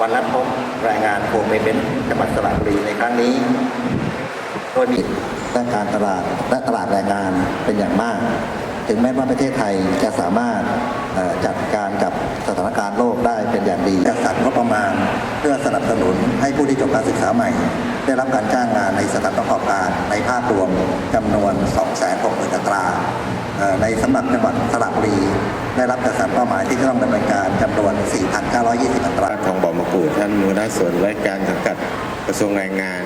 วันนัดพบแรงงานโคเมเมนจังหวัดสระบุรีในครั้งนี้ โดยมีด้านการตลาดและตลาดแรงงานเป็นอย่างมาก ถึงแม้ว่าประเทศไทยจะสามารถจัดการกับสถานการณ์โลกได้เป็นอย่างดีจัดสรรงบประมาณ เพื่อสนับสนุนให้ผู้ที่จบการศึกษาใหม่ ได้รับการจ้างงานในสถานประกอบการในภาพรวมจำนวน 260,000อัตราในสำหรับจังหวัดสระบุรีได้รับจัดสรรเป้าหมายที่จะต้องดำเนินการจำนวน 4,920 อัตราทองบอกานหัวหน้าส่วนราชการสังกัดกระทรวงแรงงาน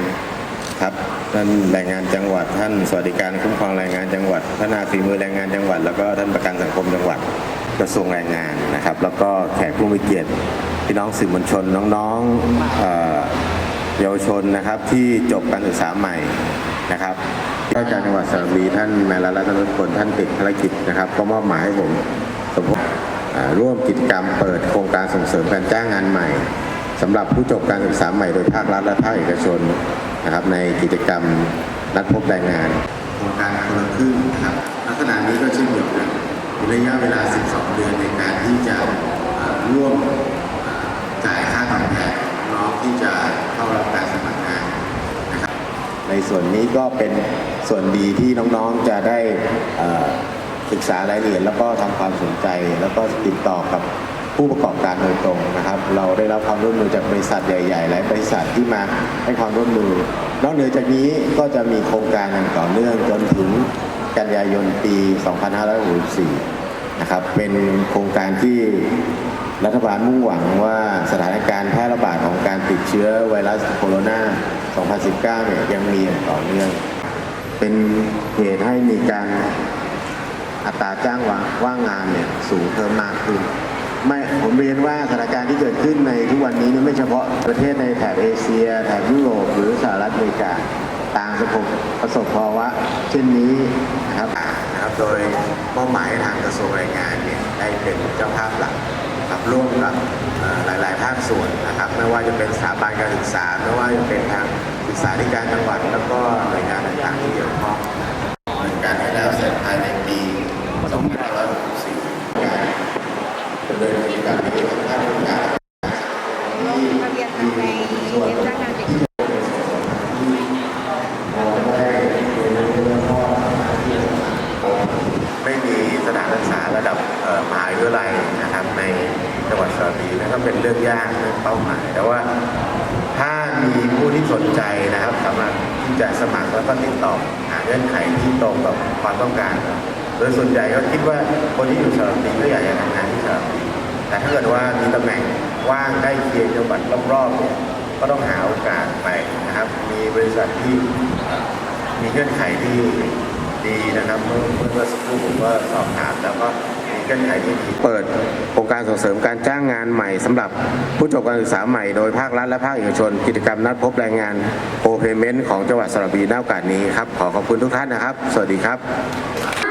ครับท่านแรงงานจังหวัด ท่านสวัสดิการคุ้มครองแรงงานจังหวัดพัฒนาฝีมือแรงงานจังหวัด แล้วก็ท่านประกันสังคมจังหวัดกระทรวงแรงงานนะครับ แล้วก็แขกผู้มีเกียรติพี่น้องสื่อมวลชนน้องๆเยาวชนนะครับที่จบการศึกษาใหม่นะครับราชการจังหวัดสระบุรีท่านแมลรัตนพลท่านติดภารกิจนะครับก็มอบหมายให้ผมสมร่วมกิจกรรมเปิดโครงการส่งเสริมการจ้างงานใหม่ สำหรับผู้จบการศึกษาใหม่โดยภาครัฐและภาคเอกชนนะครับในกิจกรรมนัดพบแรงงานโครงการคนละครึ่งนะครับลักษณะนี้ก็เช่นเดียวกันมีระยะเวลา 12 เดือนในการที่จะอ่าร่วมอ่าจ่ายค่าตอบแทนน้องที่จะเข้ารับการสมัครงานในส่วนนี้ก็เป็นส่วนดีที่น้องๆจะได้เอ่อศึกษารายละเอียดแล้วก็ทำความสนใจแล้วก็ติดต่อกับ ผู้ประกอบการโดยตรงนะครับ เราได้รับความร่วมมือจากบริษัทใหญ่ๆหลายบริษัทที่มาให้ความร่วมมือนอกเหนือจากนี้ก็จะมีโครงการอย่างต่อเนื่องจนถึงกันยายนปี 2564 นะครับ เป็นโครงการที่รัฐบาลมุ่งหวังว่าสถานการณ์แพร่ระบาดของการติดเชื้อไวรัสโคโรนา 2019 เนี่ยยังมีอย่างต่อเนื่อง เป็นเหตุให้มีการอัตราจ้างว่างว่างงานเนี่ยสูงเพิ่มมากขึ้น ไม่ผมเรียนว่าสถานการณ์ที่เกิดขึ้นในทุกวันนี้เนี่ยไม่เฉพาะประเทศในแถบเอเชียแถบยุโรปหรือสหรัฐอเมริกาต่างประสบประสบภาวะเช่นนี้นะครับนะครับ โดยเป้าหมายทางกระทรวงแรงงานเนี่ยได้เป็นเจ้าภาพหลักครับร่วมกับหลาย ๆ ภาคส่วนนะครับ ไม่ว่าจะเป็นสถาบันการศึกษาไม่ว่าจะเป็นทางศึกษาธิการจังหวัดแล้วก็หน่วยงานต่าง ๆ ที่เกี่ยวข้องดำเนินการให้แล้วเสร็จภายในปี2564การ ดำเนินกิจกรรมนี้ท่านผู้การลงทะเบียนกันในเว็บจ้างงานเด็กไม่มีสถานศึกษาระดับมหาวิทยาลัยนะครับในจังหวัดสระบุรีนะครับเป็นเรื่องยากเรื่องเป้าหมายแต่ว่าถ้ามีผู้ที่สนใจนะครับสามารถที่จะสมัครแล้วก็ติดต่อหาเงื่อนไขที่ตรงกับความต้องการโดยส่วนใหญ่ก็คิดว่าคนที่อยู่สระบุรีก็อยากจะทำงานที่สระบุรี แต่ถ้าเกิดว่ามีตำแหน่งว่างใกล้เคียงจังหวัดรอบๆเนี่ยก็ต้องหาโอกาสไปนะครับ มีบริษัทที่มีเงื่อนไขที่ดีนะครับเมื่อเมื่อสักครู่ผมก็สอบถามแล้วก็มีเงื่อนไขที่ดีเปิดโครงการส่งเสริมการจ้างงานใหม่สำหรับผู้จบการศึกษาใหม่โดยภาครัฐและภาคเอกชน กิจกรรมนัดพบแรงงานโอเพเมนต์ของจังหวัดสระบุรีณโอกาสนี้ครับขอขอบคุณทุกท่านนะครับ สวัสดีครับ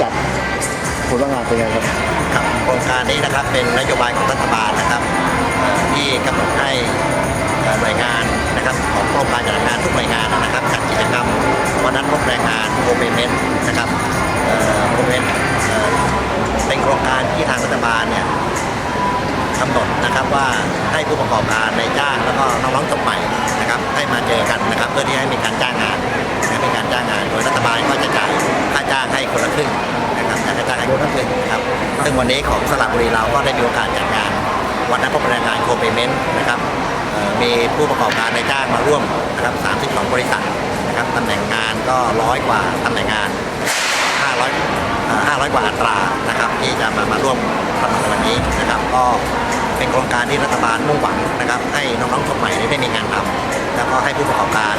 จับผลงานเป็นไงครับครับโครงการนี้นะครับเป็นนโยบายของรัฐบาลนะครับที่กำหนดให้หน่วยงาน ให้ผู้ประกอบการในจ้างแล้วก็น้องๆจบใหม่นะครับให้มาเจอกันนะครับ เพื่อที่ให้มีการจ้างงานให้มีการจ้างงาน โดยรัฐบาลก็จะจ่ายค่าจ้างให้คนละครึ่งนะครับจ่ายค่าจ้างให้คนละครึ่งนะครับซึ่งวันนี้ของสระบุรีเราก็ได้มีโอกาสจัดงาน วันนัดพบแรงงานโคเปเมนต์นะครับมีผู้ประกอบการในจ้างมาร่วมนะครับ32 บริษัทนะครับตำแหน่งงานก็ร้อยกว่าตำแหน่งงาน 500เอ่อ500 กว่าอัตรานะครับที่จะมามาร่วมทำในวันนี้นะครับก็ เป็นโครงการที่รัฐบาลมุ่งหวังนะครับให้น้องๆคนใหม่ได้มีงานทำแล้วก็ให้ผู้ประกอบการ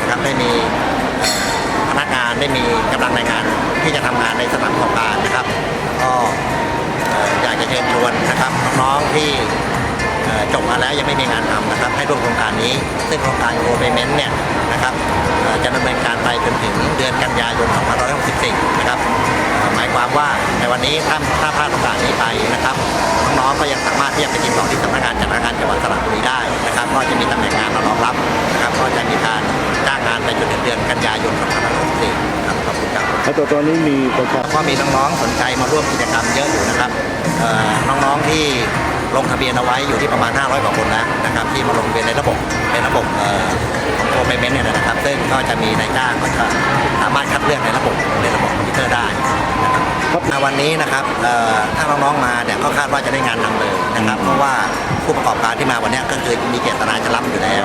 นะครับได้มีพนักงานได้มีกำลังแรงานที่จะทำงานในสถานประกอบการนะครับก็อยากจะเชิญชวนนะครับน้องๆที่จบมาแล้วยังไม่มีงานทำนะครับ ให้ร่วมโครงการนี้ ซึ่งโครงการโ o เ a เมนต์เนี่ยนะครับจะดำเนินการไปจนถึงเดือนกันยายน 2564 นะครับ ในวันนี้ถ้าถ้าพลาดโอกาสนี้ไปนะครับน้องๆก็ยังสามารถที่จะไปติดต่อที่สำนักงานจัดหางานจังหวัดสระบุรีได้นะครับก็จะมีตำแหน่งงานมารองรับนะครับก็จะมีการจ้างงานไปจนถึงเดือนกันยายน2564ครับขอบคุณครับแล้วตัวตัวนี้มีประชาก็มีน้องๆสนใจมาร่วมกิจกรรมเยอะอยู่นะครับเอ่อน้องๆที่ ลงทะเบียนเอาไว้อยู่ที่ประมาณ 500กว่าคนแล้วนะครับที่มาลงทะเบียนในระบบเป็นระบบเอ่อของโปรเมเมนต์เนี่ยนะครับ ซึ่งก็จะมีนายจ้างก็จะสามารถคัดเลือกในระบบในระบบคอมพิวเตอร์ได้นะครับในวันนี้นะครับเอ่อถ้าน้องๆมาเนี่ยก็คาดว่าจะได้งานทำเลยนะครับ เพราะว่า ผู้ประกอบการที่มาวันเนี้ยก็คือมีเจตนาจะรับอยู่แล้ว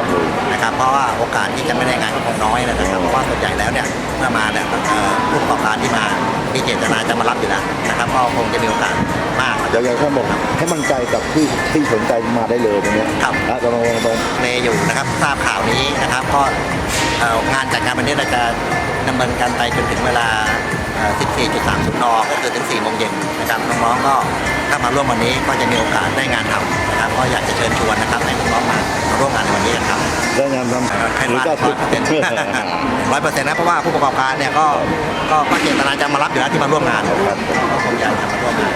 นะครับเพราะว่าโอกาสที่จะไม่ได้งานก็คงน้อยนะครับเพราะว่าส่วนใหญ่แล้วเนี่ยเมื่อมาเนี่ยเอ่อผู้ประกอบการที่มามีเจตนาจะมารับอยู่แล้วนะครับก็คงจะมีโอกาสมากเดี๋ยวอย่างท่านบอกให้มั่นใจกับที่ที่สนใจมาได้เลยตรงเนี้ยครับอะตรงตรงตรงเลอยู่นะครับทราบข่าวนี้นะครับก็เอ่องานจัดงานวันนี้เราจะดำเนินการไปจนถึงเวลาเอ่อ 14.30 น ก็คือถึง 4 โมงเย็นนะครับ น้องๆ ก็ถ้ามาร่วมวันนี้ก็จะมีโอกาสได้งานทำนะครับ ก็อยากจะเชิญชวนนะครับให้น้องๆ มาร่วมงานในวันนี้นะครับ ได้งานทำให้ร้อยเปอร์เซ็นต์ร้อยเปอร์เซ็นต์นะ เพราะว่าผู้ประกอบการเนี่ยก็ก็เจตนาจะมารับอยู่แล้วที่มาร่วมงานผมอยากจะมาร่วมงาน